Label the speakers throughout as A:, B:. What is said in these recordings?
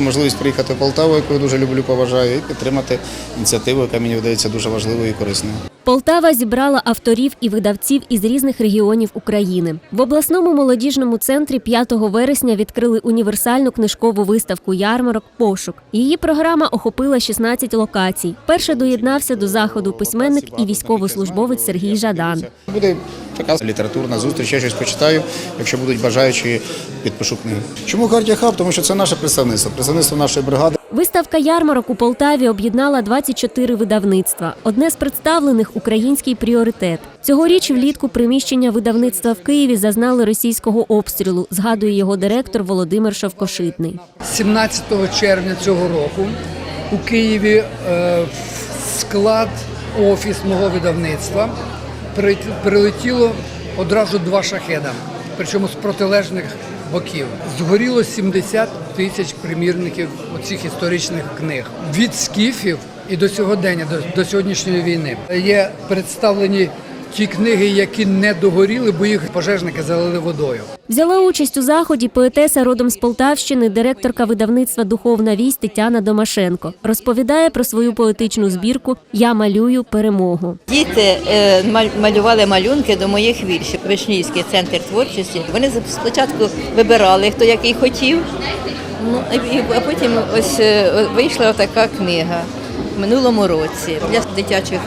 A: Можливість приїхати в Полтаву, яку я дуже люблю, поважаю, і підтримати ініціативу, яка мені видається дуже важливою і корисною.
B: Полтава зібрала авторів і видавців із різних регіонів України. В обласному молодіжному центрі 5 вересня відкрили універсальну книжкову виставку ярмарок Пошук. Її програма охопила 16 локацій. Перше доєднався до заходу письменник і військовослужбовець Сергій Жадан.
A: Буде така літературна зустріч, я щось почитаю. Якщо будуть бажаючі, підпишу книгу. Чому Хартія Хаб? Тому що це наше представництво, представництво нашої бригади.
B: Виставка ярмарок у Полтаві об'єднала 24 видавництва. Одне з представлених український пріоритет. Цьогоріч влітку приміщення видавництва в Києві зазнали російського обстрілу, згадує його директор Володимир Шовкошитний.
C: 17 червня цього року у Києві е, склад офіс мого видавництва при- прилетіло одразу два шахеда, причому з протилежних боків. Згоріло 70 тисяч примірників оцих історичних книг від скіфів і до сьогодення, до, до сьогоднішньої війни. Є представлені ті книги, які не догоріли, бо їх пожежники залили водою.
B: Взяла участь у заході поетеса родом з Полтавщини, директорка видавництва Духовна вість Тетяна Домашенко. Розповідає про свою поетичну збірку Я малюю перемогу.
D: Діти е, малювали малюнки до моїх віршів. Вишнівський центр творчості. Вони спочатку вибирали, хто який хотів. Ну а потім ось е, вийшла така книга в минулому році для дитячих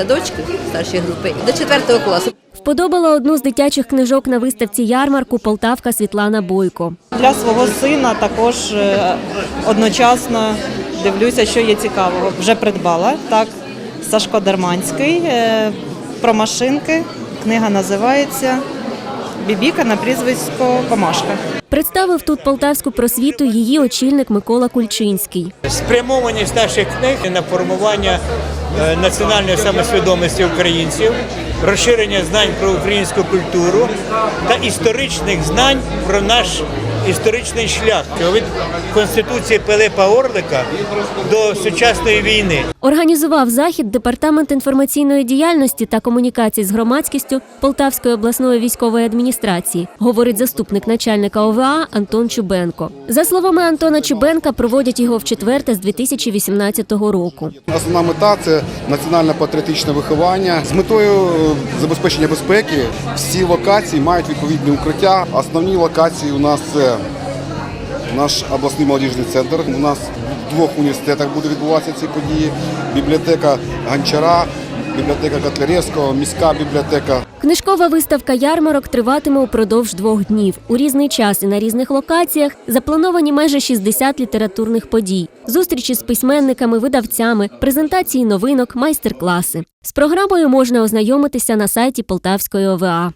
D: садочків старшої групи до 4 класу.
B: Вподобала одну з дитячих книжок на виставці ярмарку Полтавка Світлана Бойко.
E: Для свого сина також е, одночасно дивлюся, що є цікавого. Вже придбала так. Сашко Дерманський е, про машинки. Книга називається Бібіка на прізвисько Комашка.
B: Представив тут полтавську просвіту її очільник Микола Кульчинський.
F: спрямованість наших книг на формування е, національної самосвідомості українців, розширення знань про українську культуру та історичних знань про наш історичний шлях від конституції Пилипа Орлика до сучасної війни.
B: Організував захід департамент інформаційної діяльності та комунікацій з громадськістю Полтавської обласної військової адміністрації, говорить заступник начальника ОВА Антон Чубенко. За словами Антона Чубенка, проводять його вчетверте з 2018 року.
G: Основна мета це національне патріотичне виховання з метою е, забезпечення безпеки. Всі локації мають відповідні укриття. Основні локації у нас це наш обласний молодіжний центр. У нас в двох університетах буде відбуватися ці події. Бібліотека Гончара, бібліотека Котляревського, міська бібліотека.
B: Книжкова виставка ярмарок триватиме упродовж двох днів. У різний час і на різних локаціях заплановані майже 60 літературних подій, зустрічі з письменниками, видавцями, презентації новинок, майстер-класи. З програмою можна ознайомитися на сайті Полтавської ОВА.